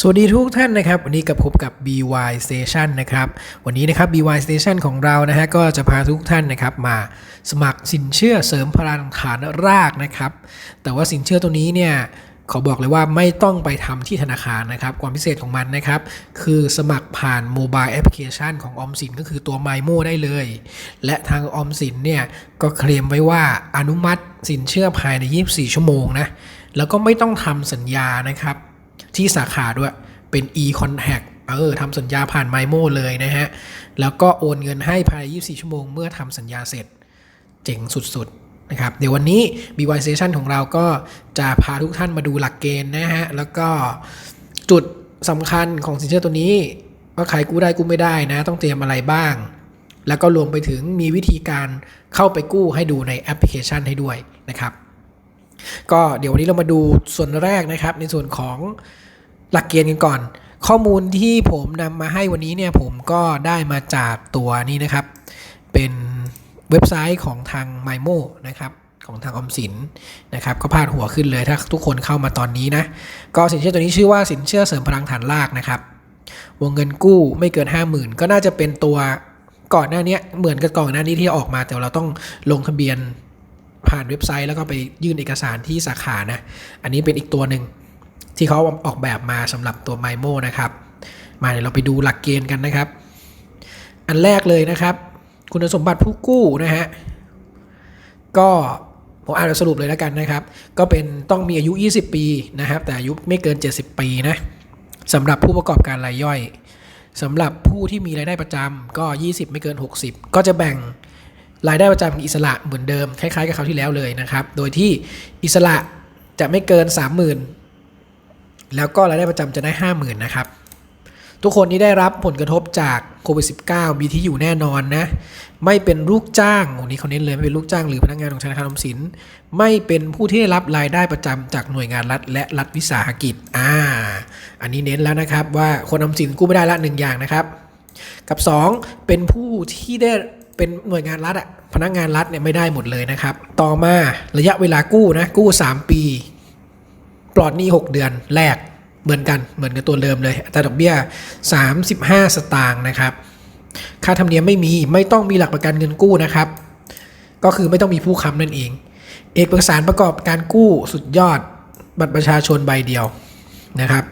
สวัสดีทุกท่านนะครับ วันนี้กับพบกับ BY Station นะครับ วันนี้นะครับ BY Station ของเรานะฮะก็จะพาทุกท่านนะครับมาสมัครสินเชื่อเสริมพลังฐานรากนะครับ แต่ว่าสินเชื่อตัวนี้เนี่ยขอบอกเลยว่าไม่ต้องไปทำที่ธนาคารนะครับ ความพิเศษของมันนะครับ คือสมัครผ่านโมบายแอปพลิเคชันของออมสินก็คือตัว MyMo ได้เลย และทางออมสินเนี่ยก็เคลมไว้ว่าอนุมัติสินเชื่อภายใน 24 ชั่วโมงนะแล้วก็ไม่ต้องทำสัญญานะครับ ที่สาขาด้วยเป็น e-contact เออทำสัญญาผ่าน MyMo เลยนะฮะ แล้วก็โอนเงินให้ภายใน 24 ชั่วโมงเมื่อทำสัญญาเสร็จ เจ๋งสุดๆนะครับ เดี๋ยววันนี้ BY Station ของเราก็จะพาทุกท่านมาดูหลักเกณฑ์นะฮะ แล้วก็จุดสำคัญของสินเชื่อตัวนี้ ว่าใครกู้ได้กู้ไม่ได้นะ ต้องเตรียมอะไรบ้าง แล้วก็รวมไปถึงมีวิธีการเข้าไปกู้ให้ดูในแอปพลิเคชันให้ด้วยนะครับ ก็เดี๋ยววันนี้เรามาดูส่วนแรกนะครับ ในส่วนของหลักเกณฑ์กันก่อน ข้อมูลที่ผมนำมาให้วันนี้เนี่ยผมก็ได้มาจากตัวนี้นะครับ เป็นเว็บไซต์ของทาง m y m o นะครับของทางออมสินนะครับก็พาดหัวขึ้นเลยถ้าทุกคนเข้ามาตอนนี้นะก็สินเชื่อตัวนี้ชื่อว่าสินเชื่อเสริมพลังฐานรากนะครับ วงเงินกู้ไม่เกิน 50,000 ก็น่าจะเป็นตัวก่อนหน้านี้เหมือนกับก่อนหน้านี้ที่ออกมาแต่เราต้องลงทะเบียน ผ่านเว็บไซต์แล้วก็ไปยื่นเอกสารที่สาขานะ อันนี้เป็นอีกตัวหนึ่งที่เขาออกแบบมาสำหรับตัว MyMo นะครับ มาเดี๋ยวเราไปดูหลักเกณฑ์กันนะครับ อันแรกเลยนะครับ คุณสมบัติผู้กู้นะฮะ ก็ผมอ่านสรุปเลยแล้วกันนะครับ ก็เป็นต้องมีอายุ 20 ปีนะครับ แต่อายุไม่เกิน 70 ปีนะสำหรับผู้ประกอบการรายย่อยสำหรับผู้ที่มีรายได้ประจำก็ 20 ไม่เกิน 60 ก็จะแบ่ง รายได้ประจำอิสระเหมือนเดิมคล้ายๆกับคราวที่แล้วเลยนะครับ โดยที่อิสระจะไม่เกิน 30,000 แล้วก็รายได้ประจำจะได้ 50,000 นะครับ ทุกคนที่ได้รับผลกระทบจากโควิด -19 มีที่อยู่แน่นอนนะ ไม่เป็นลูกจ้างวันนี้เขาเน้นเลยไม่เป็นลูกจ้างหรือพนักงานของธนาคารออมสิน ไม่เป็นผู้ที่ได้รับรายได้ประจำจากหน่วยงานรัฐ และรัฐวิสาหกิจ อ่า อันนี้เน้นแล้วนะครับว่าคนออมสินกู้ไม่ได้ละหนึ่งอย่างนะครับ กับ 2 เป็นผู้ที่ได้ เป็นหน่วยงานรัฐอะพนักงานรัฐเนี่ยไม่ได้หมดเลยนะครับ ต่อมาระยะเวลากู้นะกู้ 3 ปี ปลอดหนี้ 6 เดือนแรกเหมือนกันเหมือนกับตัวเดิมเลยอัตราดอกเบี้ย 35 สตางค์นะครับ ค่าธรรมเนียมไม่มีไม่ต้องมีหลักประกันเงินกู้นะครับ ก็คือไม่ต้องมีผู้ค้ำนั่นเอง เอกสารประกอบการกู้สุดยอดบัตรประชาชนใบเดียวนะครับ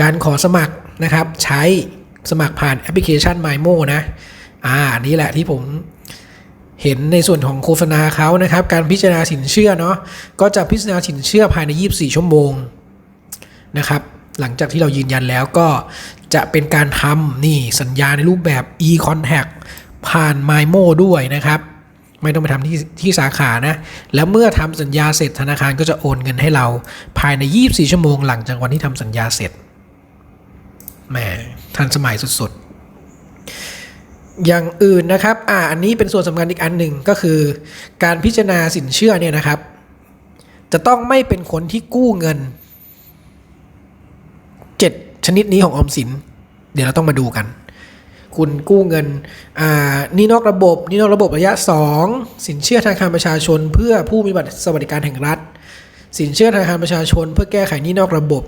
การขอสมัครนะครับ ใช้สมัครผ่านแอปพลิเคชัน MyMo นะ อ่านนี้แหละที่ผมเห็นในส่วนของโฆษณาเขานะครับ การพิจารณาสินเชื่อเนาะก็จะพิจารณาสินเชื่อภายใน 24 ชั่วโมงนะครับ หลังจากที่เรายืนยันแล้วก็จะเป็นการทำนี่สัญญาในรูปแบบ e-contact ผ่าน MyMo ด้วยนะครับ ไม่ต้องไปทำที่ที่สาขานะ แล้วเมื่อทำสัญญาเสร็จธนาคารก็จะโอนเงินให้เราภายใน 24 ชั่วโมง หลังจากวันที่ทำสัญญาเสร็จแหมทันสมัยสุดๆ อย่างอื่นนะครับ อ่า อันนี้เป็นส่วนสำคัญอีกอันหนึ่งก็คือ การพิจารณาสินเชื่อเนี่ยนะครับ จะต้องไม่เป็นคนที่กู้เงิน 7 ชนิดนี้ของออมสิน เดี๋ยวเราต้องมาดูกัน คุณกู้เงิน อ่า นี่นอกระบบ นี่นอกระบบระยะ 2 สินเชื่อธนาคารประชาชน เพื่อผู้มีบัตรสวัสดิการแห่งรัฐ สินเชื่อธนาคารประชาชน เพื่อแก้ไขนี้นอกระบบ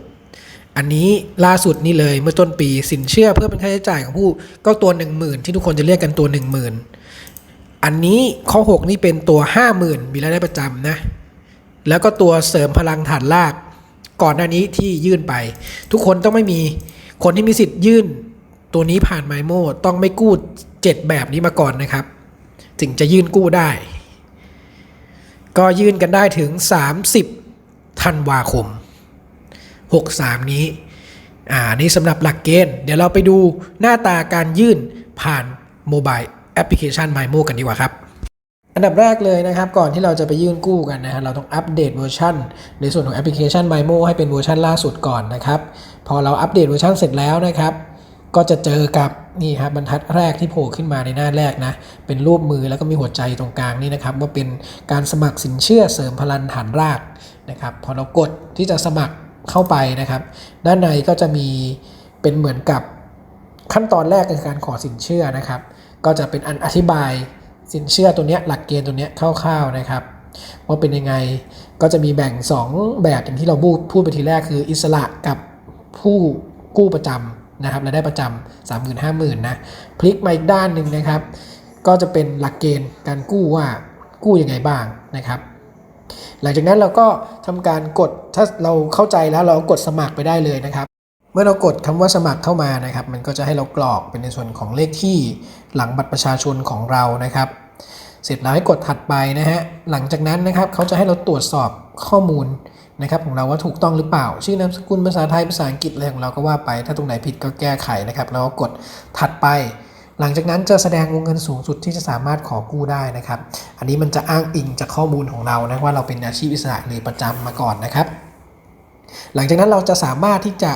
อันนี้ล่าสุดนี่เลยเมื่อต้นปีสินเชื่อเพื่อเป็นค่าใช้จ่ายของผู้ก็ตัว 1 0,000 ที่ทุกคนจะเรียกกันตัว 10,000 อันนี้ข้อ 6 นี่เป็นตัว 50,000 มีรายได้ประจำนะ แล้วก็ตัวเสริมพลังฐานราก ก่อนหน้านี้ที่ยื่นไป ทุกคนต้องไม่มีคนที่มีสิทธิ์ยื่น ตัวนี้ผ่านไมโมต้องไม่กู้ 7 แบบนี้มาก่อนนะครับ ถึงจะยื่นกู้ได้ ก็ยื่นกันได้ถึง 30ธันวาคม 63 นี้อ่านี่สำหรับหลักเกณฑ์ เดี๋ยวเราไปดูหน้าตาการยื่นผ่านโมบายแอปพลิเคชัน MyMo กันดีกว่าครับ อันดับแรกเลยนะครับ ก่อนที่เราจะไปยื่นกู้กันนะฮะเราต้องอัปเดตเวอร์ชันในส่วนของแอปพลิเคชัน MyMo ให้เป็นเวอร์ชันล่าสุดก่อนนะครับ พอเราอัปเดตเวอร์ชันเสร็จแล้วนะครับก็จะเจอกับนี่ครับบรรทัดแรกที่โผล่ขึ้นมาในหน้าแรกนะ เป็นรูปมือแล้วก็มีหัวใจตรงกลางนี่นะครับ ว่าเป็นการสมัครสินเชื่อเสริมพลังฐานรากนะครับ พอเรากดที่จะสมัคร เข้าไปนะครับ ด้านในก็จะมีเป็นเหมือนกับขั้นตอนแรกในการขอสินเชื่อนะครับ ก็จะเป็นอันอธิบายสินเชื่อตัวเนี้ยหลักเกณฑ์ตัวเนี้ยคร่าวๆนะครับ ว่าเป็นยังไงก็จะมีแบ่ง 2 แบบอย่างที่เราพูดพูดไปทีแรกคืออิสระกับผู้กู้ประจำนะครับรายได้ประจำสามหมื่นห้าหมื่นนะพลิกมาอีกด้านหนึ่งนะครับ ก็จะเป็นหลักเกณฑ์การกู้ว่ากู้ยังไงบ้างนะครับ หลังจากนั้นเราก็ทำการกดถ้าเราเข้าใจแล้วเรากดสมัครไปได้เลยนะครับ เมื่อเรากดคำว่าสมัครเข้ามานะครับ มันก็จะให้เรากรอกเป็นในส่วนของเลขที่หลังบัตรประชาชนของเรานะครับ เสร็จแล้วให้กดถัดไปนะฮะหลังจากนั้นนะครับเขาจะให้เราตรวจสอบข้อมูลนะครับของเราว่าถูกต้องหรือเปล่า ชื่อนามสกุลภาษาไทยภาษาอังกฤษอะไรของเราก็ว่าไป ถ้าตรงไหนผิดก็แก้ไขนะครับ แล้วก็กดถัดไป หลังจากนั้นจะแสดงวงเงินสูงสุดที่จะสามารถขอกู้ได้นะครับ อันนี้มันจะอ้างอิงจากข้อมูลของเรานะว่าเราเป็นอาชีพอิสระหรือประจำมาก่อนนะครับ หลังจากนั้นเราจะสามารถที่จะ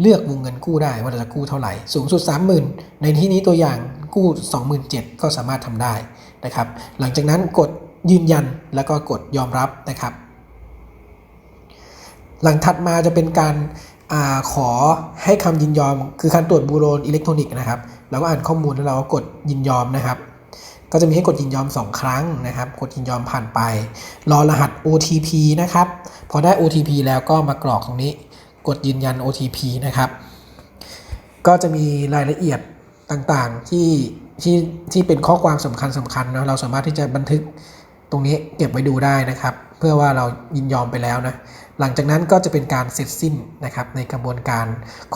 เลือกวงเงินกู้ได้ว่าเราจะกู้เท่าไหร่ สูงสุด 30,000 ในที่นี้ตัวอย่างกู้ 27,000 ก็สามารถทำได้นะครับ หลังจากนั้นกดยืนยันแล้วก็กดยอมรับนะครับ หลังถัดมาจะเป็นการ อขอให้คำยินยอม คือการตรวจบูโรอิเล็กทรอนิกส์นะครับเราก็อ่านข้อมูลแล้วเราก็กดยินยอมนะครับ ก็จะมีให้กดยินยอม 2 ครั้งนะครับ กดยินยอมผ่านไป รอรหัส OTP นะครับ พอได้ OTP แล้วก็มากรอกตรงนี้ กดยืนยัน OTP นะครับ ก็จะมีรายละเอียดต่างๆที่ที่ที่เป็นข้อความสำคัญสำคัญนะเราสามารถที่จะบันทึกตรงนี้เก็บไว้ดูได้นะครับ เพื่อว่าเรายินยอมไปแล้วนะหลังจากนั้นก็จะเป็นการเสร็จสิ้นนะครับในกระบวนการ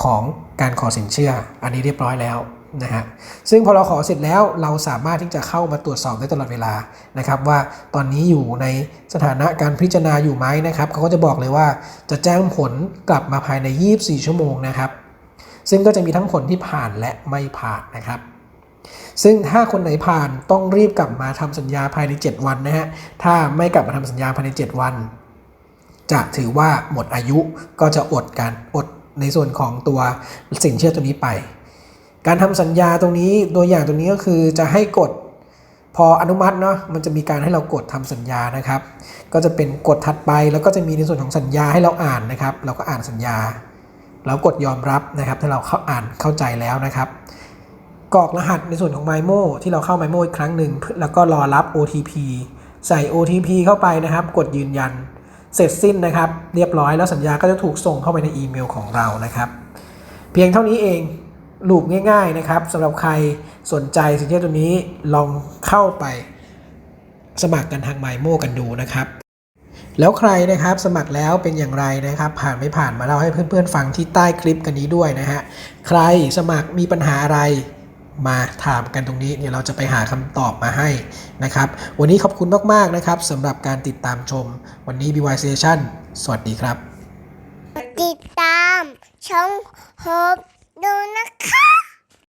ของการขอสินเชื่อ อันนี้เรียบร้อยแล้วนะฮะซึ่งพอเราขอเสร็จแล้วเราสามารถที่จะเข้ามาตรวจสอบได้ตลอดเวลานะครับ ว่าตอนนี้อยู่ในสถานะการพิจารณาอยู่ไหมนะครับเขาก็จะบอกเลยว่าจะแจ้งผลกลับมาภายใน 24 ชั่วโมงนะครับ ซึ่งก็จะมีทั้งผลที่ผ่านและไม่ผ่านนะครับ ซึ่งถ้าคนไหนผ่านต้องรีบกลับมาทำสัญญาภายใน 7 วันนะฮะ ถ้าไม่กลับมาทำสัญญาภายใน 7 วัน จะถือว่าหมดอายุก็จะอดการอดในส่วนของตัวสินเชื่อตัวนี้ไป การทำสัญญาตรงนี้ตัวอย่างตรงนี้ก็คือจะให้กดพออนุมัติเนาะมันจะมีการให้เรากดทำสัญญานะครับ ก็จะเป็นกดถัดไปแล้วก็จะมีในส่วนของสัญญาให้เราอ่านนะครับ เราก็อ่านสัญญา แล้วกดยอมรับนะครับ ถ้าเราเข้าอ่านเข้าใจแล้วนะครับ กรอกรหัสในส่วนของ MyMo ที่เราเข้า MyMo อีกครั้งหนึ่ง แล้วก็รอรับ OTP ใส่ OTP เข้าไปนะครับ กดยืนยัน เสร็จสิ้นนะครับ เรียบร้อยแล้วสัญญาก็จะถูกส่งเข้าไปในอีเมลของเรานะครับ เพียงเท่านี้เองลูปง่าย ๆนะครับสำหรับใครสนใจสินเชื่อตัวนี้ลองเข้าไปสมัครกันทาง MyMo กันดูนะครับ แล้วใครนะครับสมัครแล้วเป็นอย่างไรนะครับ ผ่านไม่ผ่านมาเล่าให้เพื่อนๆฟังที่ใต้คลิปกันนี้ด้วยนะฮะใครสมัครมีปัญหาอะไร มาถามกันตรงนี้เดี๋ยวเราจะไปหาคำตอบมาให้นะครับ วันนี้ขอบคุณมาก ๆ นะครับสำหรับการติดตามชม วันนี้ BY Station สวัสดีครับ ติดตามช่องโฮปดูนะคะ